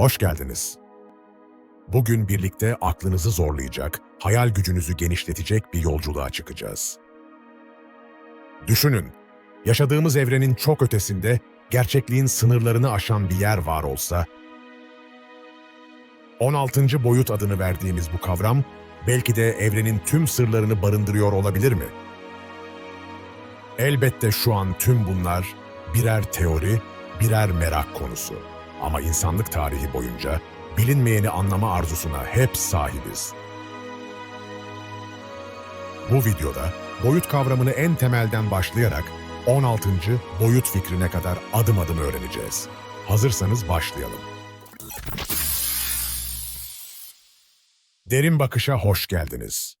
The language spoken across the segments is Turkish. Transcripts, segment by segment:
Hoş geldiniz. Bugün birlikte aklınızı zorlayacak, hayal gücünüzü genişletecek bir yolculuğa çıkacağız. Düşünün, yaşadığımız evrenin çok ötesinde gerçekliğin sınırlarını aşan bir yer var olsa, 16. boyut adını verdiğimiz bu kavram, belki de evrenin tüm sırlarını barındırıyor olabilir mi? Elbette şu an tüm bunlar birer teori, birer merak konusu. Ama insanlık tarihi boyunca bilinmeyeni anlama arzusuna hep sahibiz. Bu videoda boyut kavramını en temelden başlayarak 16. boyut fikrine kadar adım adım öğreneceğiz. Hazırsanız başlayalım. Derin Bakış'a hoş geldiniz.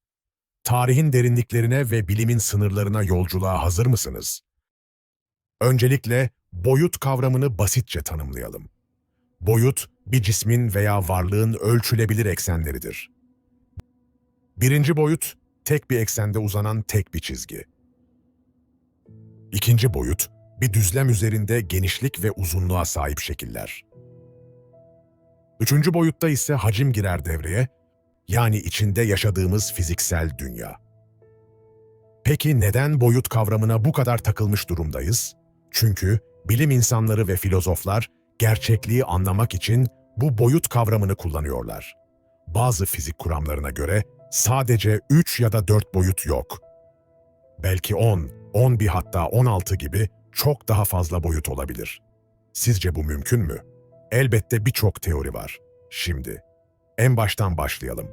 Tarihin derinliklerine ve bilimin sınırlarına yolculuğa hazır mısınız? Öncelikle boyut kavramını basitçe tanımlayalım. Boyut, bir cismin veya varlığın ölçülebilir eksenleridir. Birinci boyut, tek bir eksende uzanan tek bir çizgi. İkinci boyut, bir düzlem üzerinde genişlik ve uzunluğa sahip şekiller. Üçüncü boyutta ise hacim girer devreye, yani içinde yaşadığımız fiziksel dünya. Peki neden boyut kavramına bu kadar takılmış durumdayız? Çünkü bilim insanları ve filozoflar gerçekliği anlamak için bu boyut kavramını kullanıyorlar. Bazı fizik kuramlarına göre sadece 3 ya da 4 boyut yok. Belki 10, 11 hatta 16 gibi çok daha fazla boyut olabilir. Sizce bu mümkün mü? Elbette birçok teori var. Şimdi en baştan başlayalım.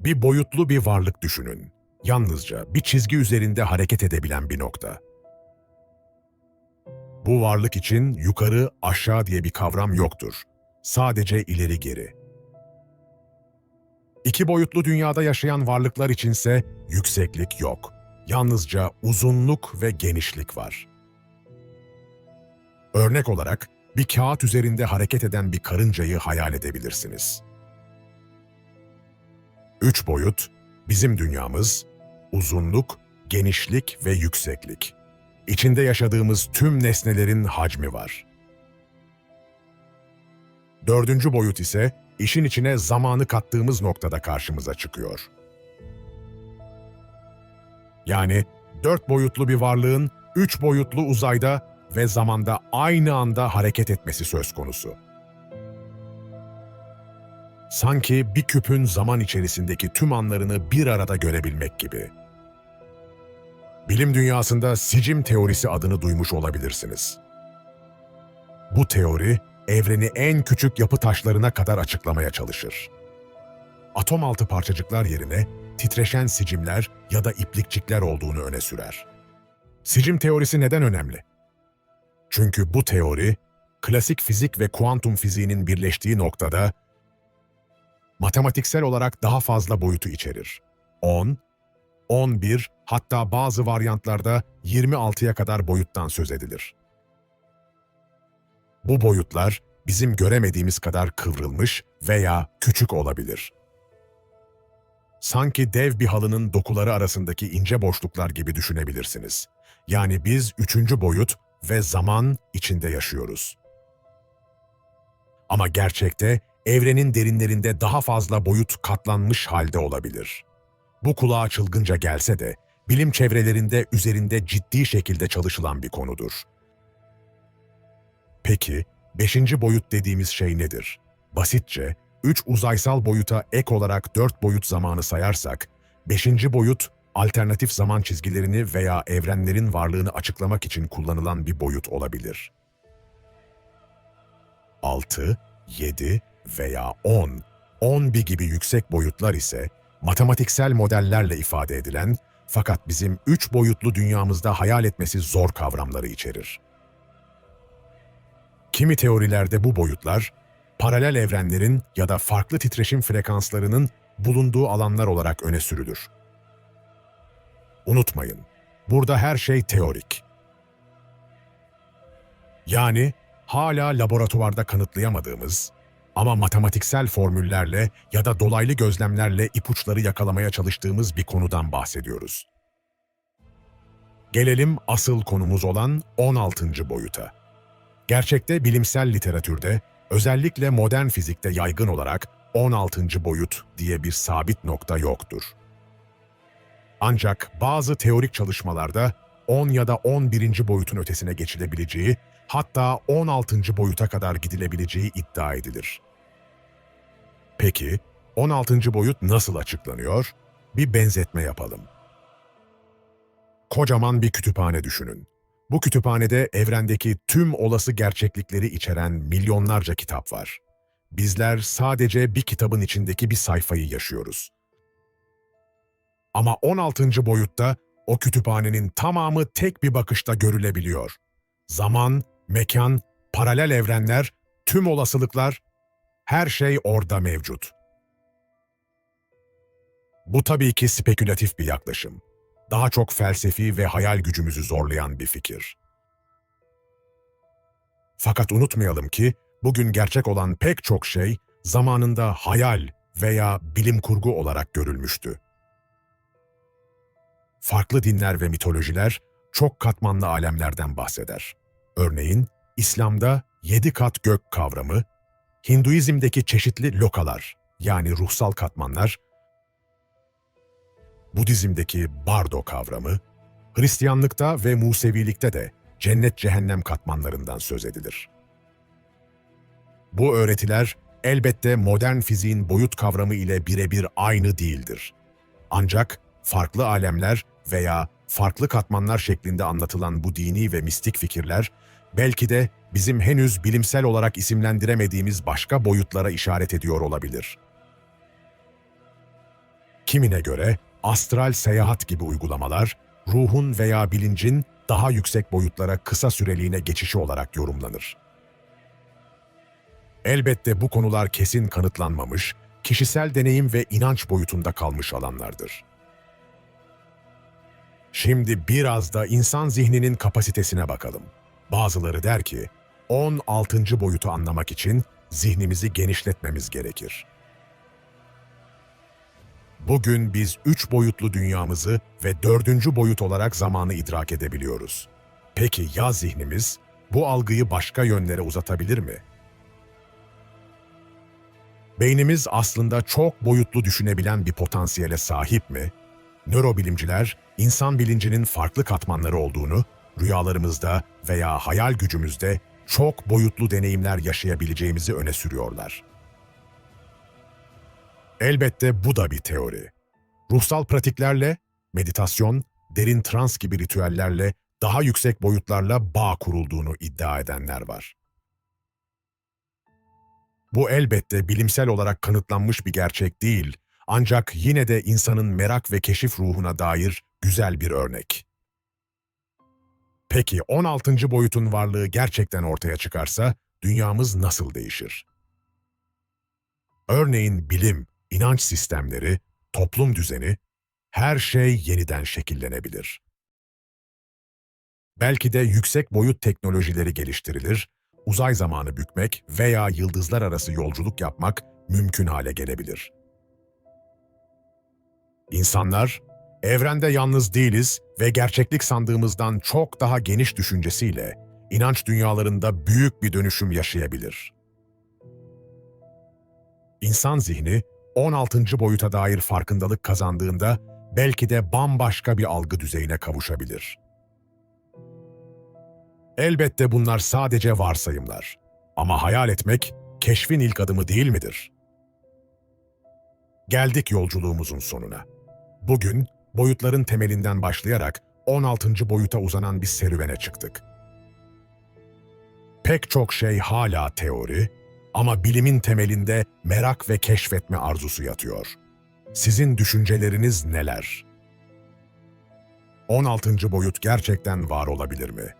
Bir boyutlu bir varlık düşünün. Yalnızca bir çizgi üzerinde hareket edebilen bir nokta. Bu varlık için yukarı, aşağı diye bir kavram yoktur. Sadece ileri geri. İki boyutlu dünyada yaşayan varlıklar içinse yükseklik yok. Yalnızca uzunluk ve genişlik var. Örnek olarak bir kağıt üzerinde hareket eden bir karıncayı hayal edebilirsiniz. Üç boyut, bizim dünyamız, uzunluk, genişlik ve yükseklik. İçinde yaşadığımız tüm nesnelerin hacmi var. Dördüncü boyut ise işin içine zamanı kattığımız noktada karşımıza çıkıyor. Yani dört boyutlu bir varlığın üç boyutlu uzayda ve zamanda aynı anda hareket etmesi söz konusu. Sanki bir küpün zaman içerisindeki tüm anlarını bir arada görebilmek gibi. Bilim dünyasında sicim teorisi adını duymuş olabilirsiniz. Bu teori, evreni en küçük yapı taşlarına kadar açıklamaya çalışır. Atom altı parçacıklar yerine titreşen sicimler ya da iplikçikler olduğunu öne sürer. Sicim teorisi neden önemli? Çünkü bu teori, klasik fizik ve kuantum fiziğinin birleştiği noktada matematiksel olarak daha fazla boyutu içerir. 10, 11 hatta bazı varyantlarda 26'ya kadar boyuttan söz edilir. Bu boyutlar bizim göremediğimiz kadar kıvrılmış veya küçük olabilir. Sanki dev bir halının dokuları arasındaki ince boşluklar gibi düşünebilirsiniz. Yani biz üçüncü boyut ve zaman içinde yaşıyoruz. Ama gerçekte evrenin derinlerinde daha fazla boyut katlanmış halde olabilir. Bu kulağa çılgınca gelse de bilim çevrelerinde üzerinde ciddi şekilde çalışılan bir konudur. Peki, beşinci boyut dediğimiz şey nedir? Basitçe, üç uzaysal boyuta ek olarak dört boyut zamanı sayarsak, beşinci boyut, alternatif zaman çizgilerini veya evrenlerin varlığını açıklamak için kullanılan bir boyut olabilir. 6, 7 veya 10, 11 gibi yüksek boyutlar ise matematiksel modellerle ifade edilen fakat bizim üç boyutlu dünyamızda hayal etmesi zor kavramları içerir. Kimi teorilerde bu boyutlar, paralel evrenlerin ya da farklı titreşim frekanslarının bulunduğu alanlar olarak öne sürülür. Unutmayın, burada her şey teorik. Yani hala laboratuvarda kanıtlayamadığımız ama matematiksel formüllerle ya da dolaylı gözlemlerle ipuçları yakalamaya çalıştığımız bir konudan bahsediyoruz. Gelelim asıl konumuz olan 16. boyuta. Gerçekte bilimsel literatürde, özellikle modern fizikte yaygın olarak 16. boyut diye bir sabit nokta yoktur. Ancak bazı teorik çalışmalarda 10 ya da 11. boyutun ötesine geçilebileceği, hatta 16. boyuta kadar gidilebileceği iddia edilir. Peki, 16. boyut nasıl açıklanıyor? Bir benzetme yapalım. Kocaman bir kütüphane düşünün. Bu kütüphanede evrendeki tüm olası gerçeklikleri içeren milyonlarca kitap var. Bizler sadece bir kitabın içindeki bir sayfayı yaşıyoruz. Ama 16. boyutta o kütüphanenin tamamı tek bir bakışta görülebiliyor. Zaman, mekan, paralel evrenler, tüm olasılıklar, her şey orada mevcut. Bu tabii ki spekülatif bir yaklaşım. Daha çok felsefi ve hayal gücümüzü zorlayan bir fikir. Fakat unutmayalım ki bugün gerçek olan pek çok şey zamanında hayal veya bilim kurgu olarak görülmüştü. Farklı dinler ve mitolojiler çok katmanlı alemlerden bahseder. Örneğin İslam'da yedi kat gök kavramı, Hinduizm'deki çeşitli lokalar yani ruhsal katmanlar, Budizm'deki bardo kavramı, Hristiyanlıkta ve Musevilikte de cennet-cehennem katmanlarından söz edilir. Bu öğretiler elbette modern fiziğin boyut kavramı ile birebir aynı değildir. Ancak farklı alemler veya farklı katmanlar şeklinde anlatılan bu dini ve mistik fikirler belki de bizim henüz bilimsel olarak isimlendiremediğimiz başka boyutlara işaret ediyor olabilir. Kimine göre astral seyahat gibi uygulamalar, ruhun veya bilincin daha yüksek boyutlara kısa süreliğine geçişi olarak yorumlanır. Elbette bu konular kesin kanıtlanmamış, kişisel deneyim ve inanç boyutunda kalmış alanlardır. Şimdi biraz da insan zihninin kapasitesine bakalım. Bazıları der ki, 16. boyutu anlamak için zihnimizi genişletmemiz gerekir. Bugün biz üç boyutlu dünyamızı ve dördüncü boyut olarak zamanı idrak edebiliyoruz. Peki ya zihnimiz bu algıyı başka yönlere uzatabilir mi? Beynimiz aslında çok boyutlu düşünebilen bir potansiyele sahip mi? Nörobilimciler, insan bilincinin farklı katmanları olduğunu, rüyalarımızda veya hayal gücümüzde çok boyutlu deneyimler yaşayabileceğimizi öne sürüyorlar. Elbette bu da bir teori. Ruhsal pratiklerle, meditasyon, derin trans gibi ritüellerle daha yüksek boyutlarla bağ kurulduğunu iddia edenler var. Bu elbette bilimsel olarak kanıtlanmış bir gerçek değil, ancak yine de insanın merak ve keşif ruhuna dair güzel bir örnek. Peki 16. boyutun varlığı gerçekten ortaya çıkarsa dünyamız nasıl değişir? Örneğin bilim, inanç sistemleri, toplum düzeni, her şey yeniden şekillenebilir. Belki de yüksek boyut teknolojileri geliştirilir, uzay zamanı bükmek veya yıldızlar arası yolculuk yapmak mümkün hale gelebilir. İnsanlar, evrende yalnız değiliz ve gerçeklik sandığımızdan çok daha geniş düşüncesiyle inanç dünyalarında büyük bir dönüşüm yaşayabilir. İnsan zihni 16. boyuta dair farkındalık kazandığında belki de bambaşka bir algı düzeyine kavuşabilir. Elbette bunlar sadece varsayımlar. Ama hayal etmek keşfin ilk adımı değil midir? Geldik yolculuğumuzun sonuna. Bugün boyutların temelinden başlayarak 16. boyuta uzanan bir serüvene çıktık. Pek çok şey hala teori ama bilimin temelinde merak ve keşfetme arzusu yatıyor. Sizin düşünceleriniz neler? 16. boyut gerçekten var olabilir mi?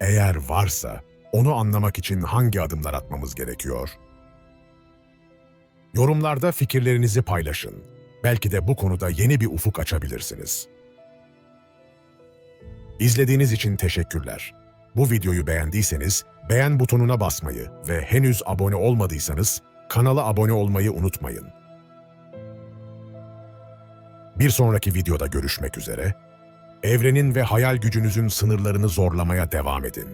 Eğer varsa, onu anlamak için hangi adımlar atmamız gerekiyor? Yorumlarda fikirlerinizi paylaşın. Belki de bu konuda yeni bir ufuk açabilirsiniz. İzlediğiniz için teşekkürler. Bu videoyu beğendiyseniz beğen butonuna basmayı ve henüz abone olmadıysanız kanala abone olmayı unutmayın. Bir sonraki videoda görüşmek üzere. Evrenin ve hayal gücünüzün sınırlarını zorlamaya devam edin.